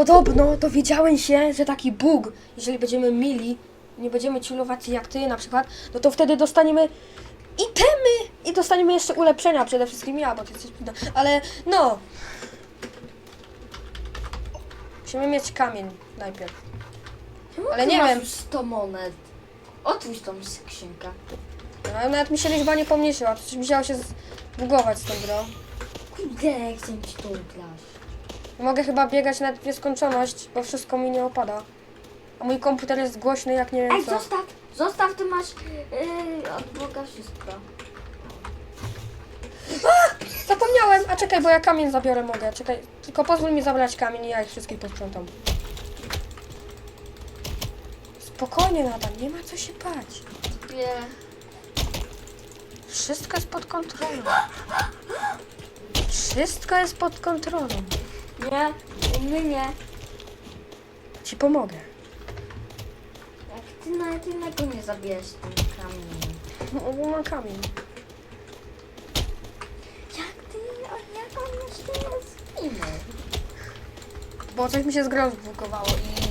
Podobno dowiedziałem się, że taki bóg, jeżeli będziemy mili, nie będziemy chillować jak ty na przykład, no to wtedy dostaniemy itemy i dostaniemy jeszcze ulepszenia, przede wszystkim ja, bo ty jesteś... Ale no... Musimy mieć kamień najpierw. Ale nie wiem. już 100 monet. Otwórz tą skrzynkę. No, nawet mi się liczba nie pomniejszyła, to coś musiało się zbugować z tą grą. Kurde, chcę ci to ukraść. Mogę chyba biegać na nieskończoność, bo wszystko mi nie opada. A mój komputer jest głośny jak nie wiem Ej, co. zostaw, zostaw, ty masz yy, od Boga wszystko. Zapomniałem! A czekaj, bo ja kamień zabiorę mogę. Czekaj, tylko pozwól mi zabrać kamień i ja ich wszystkich posprzątam. Spokojnie nadal, nie ma co się bać. Nie. Wszystko jest pod kontrolą. Wszystko jest pod kontrolą. Nie, nie, nie. Ci pomogę. Jak ty nawet innego nie zabierz tym kamieniem. No, bo mam kamień. Jak ty, o, jak on jeszcze zginął? Bo coś mi się z grą zbugowało i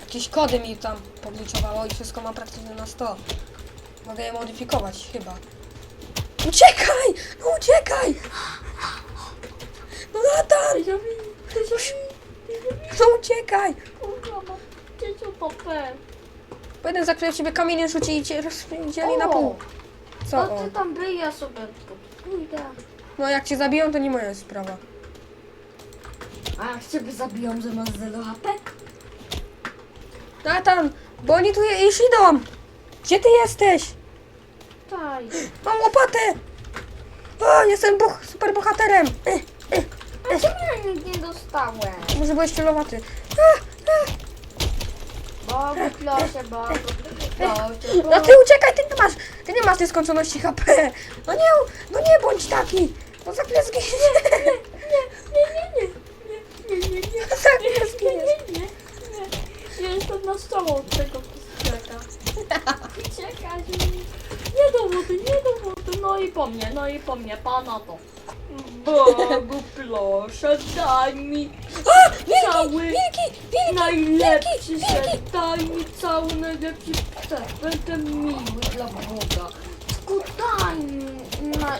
jakieś kody mi tam pobliczowało i wszystko mam praktycznie na 100. Mogę je modyfikować chyba. Uciekaj! No uciekaj! No Natan! No uciekaj! Kurwa, mam trzecią popę. Jeden za chwilę w ciebie kamieniem rzuci i cię rozdzieli na pół. Co No on? ty tam byj, ja sobie pójdę. No jak cię zabiją, to nie moja sprawa. A jak ciebie zabiją, że masz 0 HP? Natan! Bo oni tu je- już idą! Gdzie ty jesteś? Tak. Mam łopatę! O, jestem buch, super bohaterem! Eh, A czemu ja nic nie dostałem? Może byłeś celowaty. Bogu, proszę, Bogu, No ty uciekaj, ty nie masz, ty nie masz nieskończoności HP. No nie, no nie bądź taki, bo za chwilę zginiesz. Nie, nie, nie, nie, Za chwilę zginiesz. nie, nie, nie. Ja jestem na strzałą od tego pusteka. Uciekaj. Nie do wody, nie do wody. No i po mnie, no i po mnie, pana to. Bogu, proszę, daj mi A, wilki, Cały wilki, wilki. najlepszy set. Daj mi cały najlepszy set. Będę miły dla Boga. Tylko daj mi na,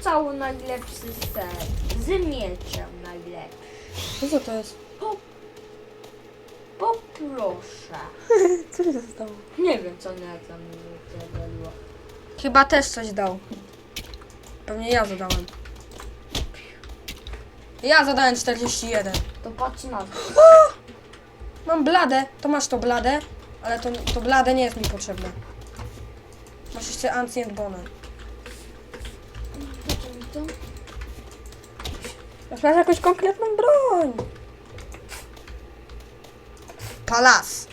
cały najlepszy set. Z mieczem najlepszy. Co to jest? Poproszę. Co się stało? Nie wiem co nie tam było. Chyba też coś dał. Pewnie ja zadałem. Ja zadałem 41. To patrz na to. Mam bladę, to masz to bladę, ale to, to bladę nie jest mi potrzebne. Masz jeszcze Ancient Bone. Masz jakąś konkretną broń. Palas.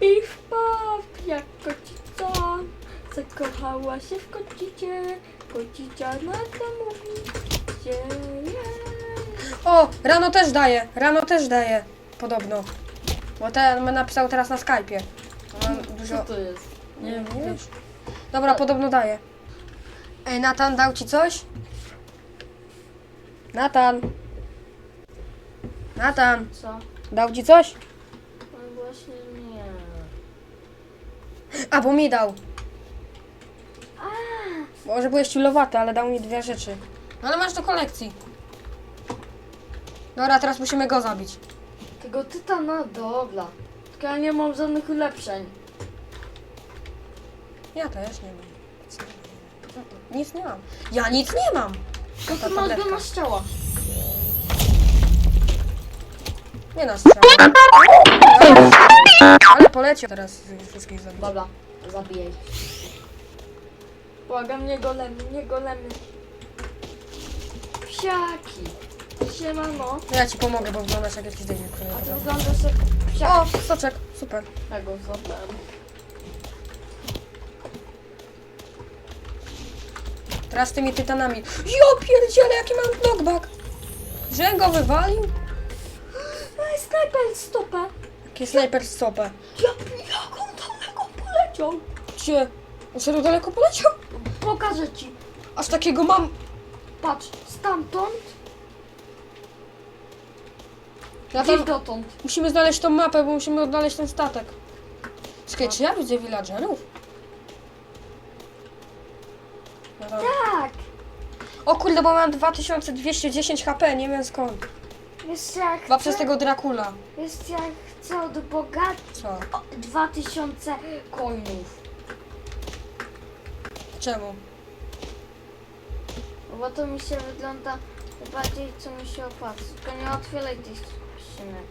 I wpaw jak kocica. Zakochała się w kocicie. Kocicia na jest? O, rano też daje, rano też daje. Podobno. Bo ten napisał teraz na Skype'ie. Mam dużo... Co to jest? Nie wiem, nie wiesz. Dobra, podobno daje. Ej, Natan, dał ci coś? Natan. Natan, Co? dał ci coś? No właśnie nie. A, bo mi dał. Może byłeś ciulowaty, ale dał mi dwie rzeczy. No ale masz do kolekcji. Dobra, teraz musimy go zabić. Tego tytana, dobra. Tylko ja nie mam żadnych ulepszeń. Ja też nie mam. Nic nie mam. Ja nic nie mam. To Ta ty masz go tabletka. na ciała. Nie na strzał. Ale poleciał teraz wszystkich zabić. Dobra, zabijaj. Błagam, nie golemy, nie golemy. Psiaki. Siemano. No ja ci pomogę, bo wyglądasz jak jakiś który A ty wyglądasz jak psiak. O, soczek, super. Ja go zabrałem. Teraz z tymi tytanami. Jo pierdziele, jaki mam knockback. Że go wywalił? Ej, snajper stopę. Jaki snajper stopę. Ja, jak on daleko poleciał? Gdzie? On sobie daleko poleciał? Pokażę ci. Aż takiego mam Patrz, stamtąd Ja gdzieś tam, dotąd. musimy znaleźć tą mapę, bo musimy odnaleźć ten statek. Czekaj, czy ja widzę villagerów? No dobra. Tak! O kurde, bo mam 2210 HP, nie wiem skąd. Wiesz jak Chyba chcę, przez tego Dracula. wiesz jak chcę od Boga Co? o, 2000 coinów. Czemu? Bo to mi się wygląda bardziej co mi się opłaca. Tylko nie otwieraj tych skrzynek.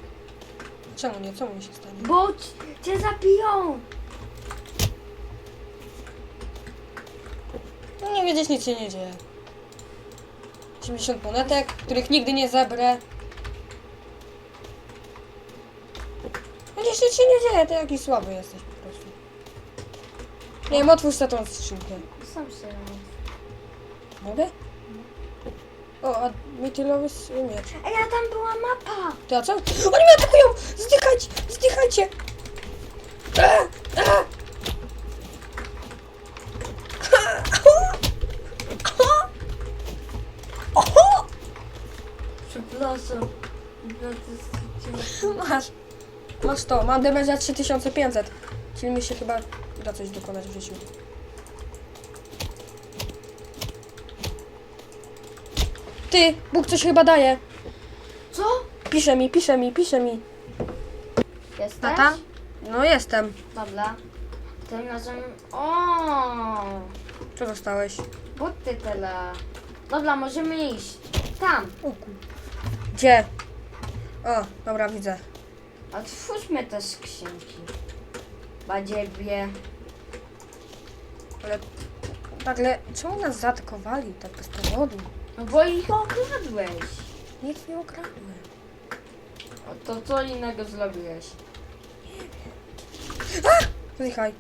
Czemu nie? Co mi się stanie? Bo ci- cię zabiją! No nie wiedzieć, nic się nie dzieje. 80 monetek, których nigdy nie zebrę. Chociaż nic się nie dzieje, ty jakiś słaby jesteś po prostu. Nie wiem, otwórz sobie tą skrzynkę. Sam się robię. Mogę? O, a mitylowy s- miecz. Ej, a tam była mapa! Ty, a co? Oni mnie atakują! Zdychajcie! Zdychajcie! E, e. Oho! Przepraszam. Masz. Masz to. Mam demezja 3500. Czyli mi się chyba da coś dokonać w życiu. Ty, Bóg coś chyba daje. Co? Pisze mi, pisze mi, pisze mi. Jesteś? Tata? No jestem. Dobra. Tym razem... O! Co dostałeś? Buty tyle. Dobra, możemy iść. Tam. O kur... Gdzie? O, dobra, widzę. Otwórzmy te skrzynki. Badziebie. Ale nagle, czemu nas zaatakowali tak bez powodu? No bo ich okradłeś. Nic nie ukradłem. O, to co innego zrobiłeś? Zdychaj.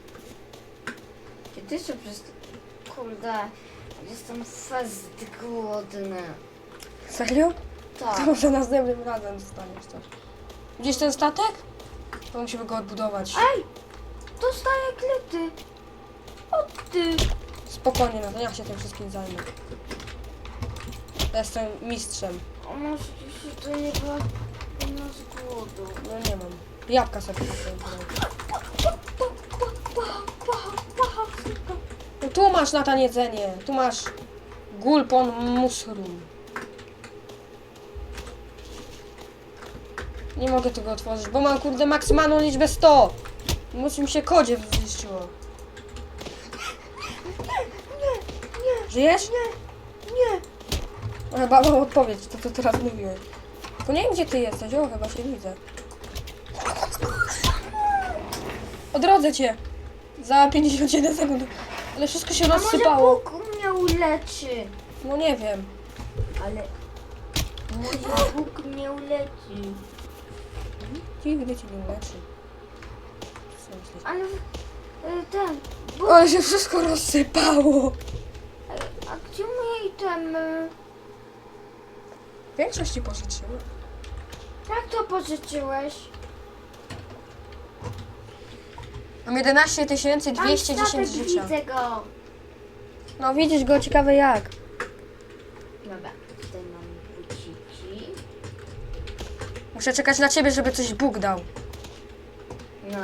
Kiedy się przez... Kurde, jestem fest głodny. Serio? Tak. To może następnym razem dostaniesz coś. Widzisz ten statek? To musimy go odbudować. Ej! Dostaję klety. O ty! Spokojnie, no to ja się tym wszystkim zajmę. Ja jestem mistrzem. O, może jeśli to nie była z głodu. No nie mam. Jabłka sobie tutaj No tu masz na tan jedzenie. Tu masz gulpon mushroom. Nie mogę tego otworzyć, bo mam kurde maksymalną liczbę 100. Musi mi się kodzie zniszczyło. Żyjesz? Nie, nie. Chyba mam odpowiedź, to co teraz mówiłeś. Tylko nie wiem gdzie ty jesteś, o chyba się widzę. Odrodzę cię. Za 51 sekund. Ale wszystko się A może rozsypało. Bóg mnie uleczy? No nie wiem. Ale... Może Bóg mnie uleczy? Nigdy cię nie uleczy. Co myślisz? Ale... y, Ten... Bóg... Ale się wszystko rozsypało. A gdzie moje itemy? Większość ci pożyczyłem. Jak to pożyczyłeś? Mam 11 210 Tam statek, życia. widzę go. No widzisz go, ciekawe jak. Dobra, tutaj mam buciki. Muszę czekać na ciebie, żeby coś Bóg dał. No,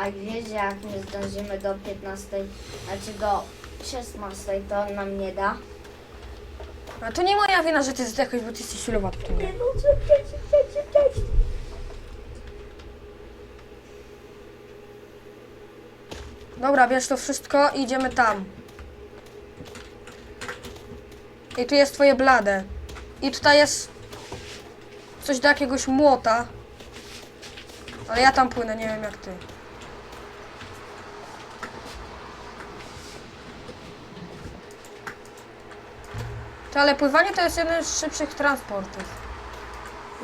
a wiesz, jak nie zdążymy do 15, znaczy do 16, to on nam nie da. A to nie moja wina, że ty zdechłeś, bo ty jesteś silowaty w tym. no, szybciej. Dobra, bierz to wszystko i idziemy tam. I tu jest twoje blade. I tutaj jest coś do jakiegoś młota. Ale ja tam płynę, nie wiem jak ty. To, ale pływanie to jest jeden z szybszych transportów.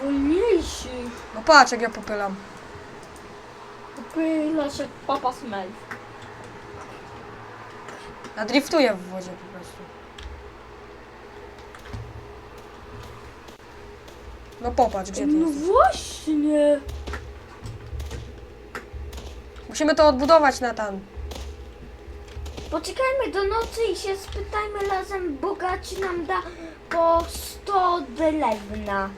Wolniejszy. No patrz jak ja popylam. Pyla się papa smell. Ja driftuję w wodzie po prostu. No popatrz, gdzie ty No właśnie. Musimy to odbudować, Natan. Poczekajmy do nocy i się spytajmy razem Boga, czy nam da po 100 drewna.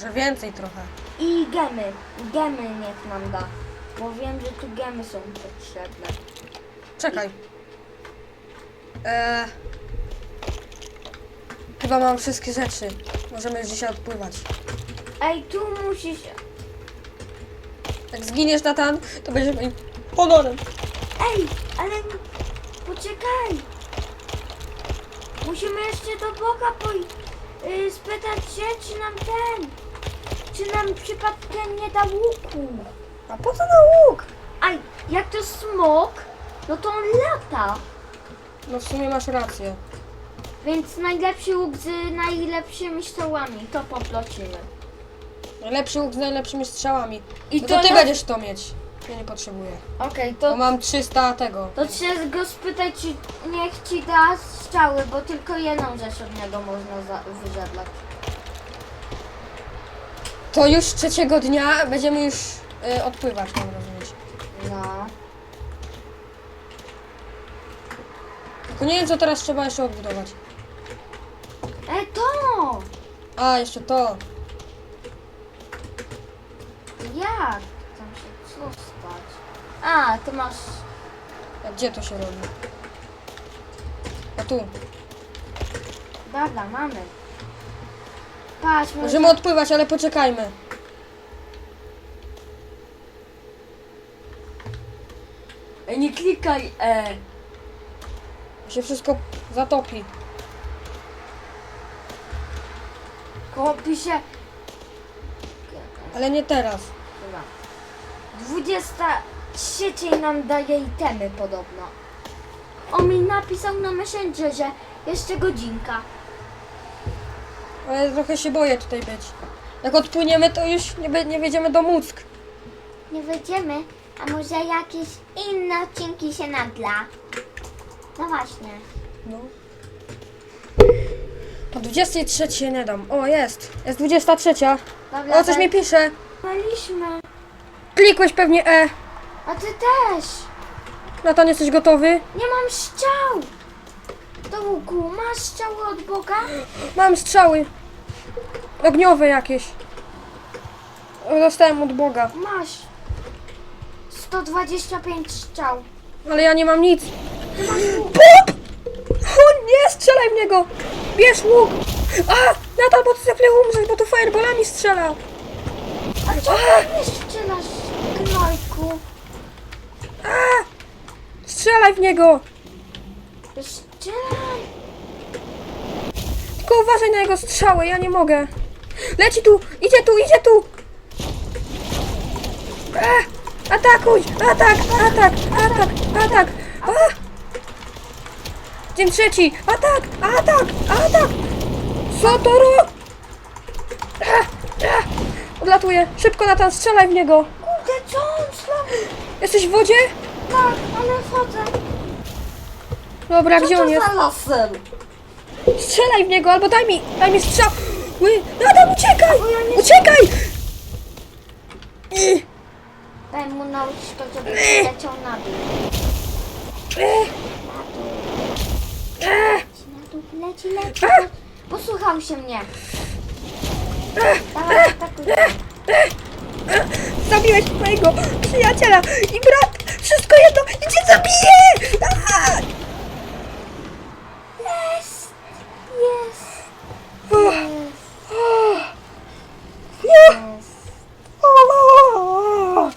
Że więcej trochę. I gemy. Gemy niech nam da. Bo wiem, że tu gemy są potrzebne. Czekaj. Eee, chyba mam wszystkie rzeczy. Możemy już dzisiaj odpływać. Ej, tu musisz... Jak zginiesz, Natan, to będziesz moim honorem. Ej, ale... Poczekaj. Musimy jeszcze do Boga poj... y, spytać się, czy nam ten... Czy nam przypadkiem nie da łuku. A po co na łuk? Aj, jak to smok, no to on lata. No w sumie masz rację. Więc najlepszy łuk z najlepszymi strzałami, to poprosimy. Najlepszy łuk z najlepszymi strzałami. I no to ty na- będziesz to mieć. Ja nie potrzebuję. Okej, Bo to, mam 300 tego. to trzeba go spytać, czy niech ci da strzały, bo tylko jedną rzecz od niego można za. To już trzeciego dnia będziemy już y, odpływać, mam rozumieć. No. Tylko nie wiem, co teraz trzeba jeszcze odbudować. Ej, to! A, jeszcze to. Jak tam się co stać? A, ty masz... A gdzie to się robi? A tu. Dobra, mamy. Patrz, może... Możemy odpływać, ale poczekajmy. Ej, nie klikaj, e. Się wszystko zatopi. Kopi się... Ale nie teraz. Dobra. 23 nam daje itemy podobno. On mi napisał na Messengerze jeszcze godzinka. Ale trochę się boję tutaj być. Jak odpłyniemy, to już nie, be- nie wjedziemy do Muck. Nie wejdziemy, a może jakieś inne odcinki się nadla? No właśnie. No. Po 23 się nie dam. O, jest. Jest 23. Dobra, O, coś mi pisze. Byliśmy. Klikłeś pewnie E. A ty też. Natan, jesteś gotowy? Nie mam strzał. Do łuku, masz strzały od Boga? Mam strzały. Ogniowe jakieś. Dostałem od Boga. Masz. 125 strzał. Ale ja nie mam nic. Pop! O nie, strzelaj w niego! Bierz łuk! A! Natan, bo ty za chwilę umrzesz, bo tu fireballami strzela. A czemu nie strzelasz, gnojku? Strzelaj w niego! Strzelaj. Tylko uważaj na jego strzały, ja nie mogę. Leci tu! Idzie tu, idzie tu! A! Atakuj! Atak! Atak! Atak! Atak! A! Dzień trzeci! Atak! Atak! Atak! Ro... A! A! Odlatuje! Szybko Natan, strzelaj w niego! Kurde, co on? Jesteś w wodzie? Tak, ale wchodzę. Dobra, gdzie on jest? za laser? Strzelaj w niego, albo daj mi, daj mi strzał! Ły, Natan, uciekaj! Ja nie- Uciekaj! Daj mu nauczkę, żeby leciał na dół. e, Na dół. e. Leci na dół, leci, leci. A! Posłuchał się mnie. Dawaj, atakuj. Zabiłeś mojego przyjaciela i brat! Wszystko jedno i cię zabiję! A! Jest, jest, jest, o, nie! jest. O,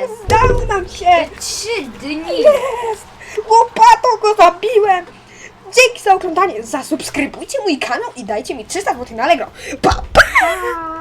Jest. Nam się! Trzy dni. Jest! Łopatą go zabiłem! Dzięki za oglądanie, zasubskrybujcie mój kanał i dajcie mi 300 zł na Allegro. Pa! Pa.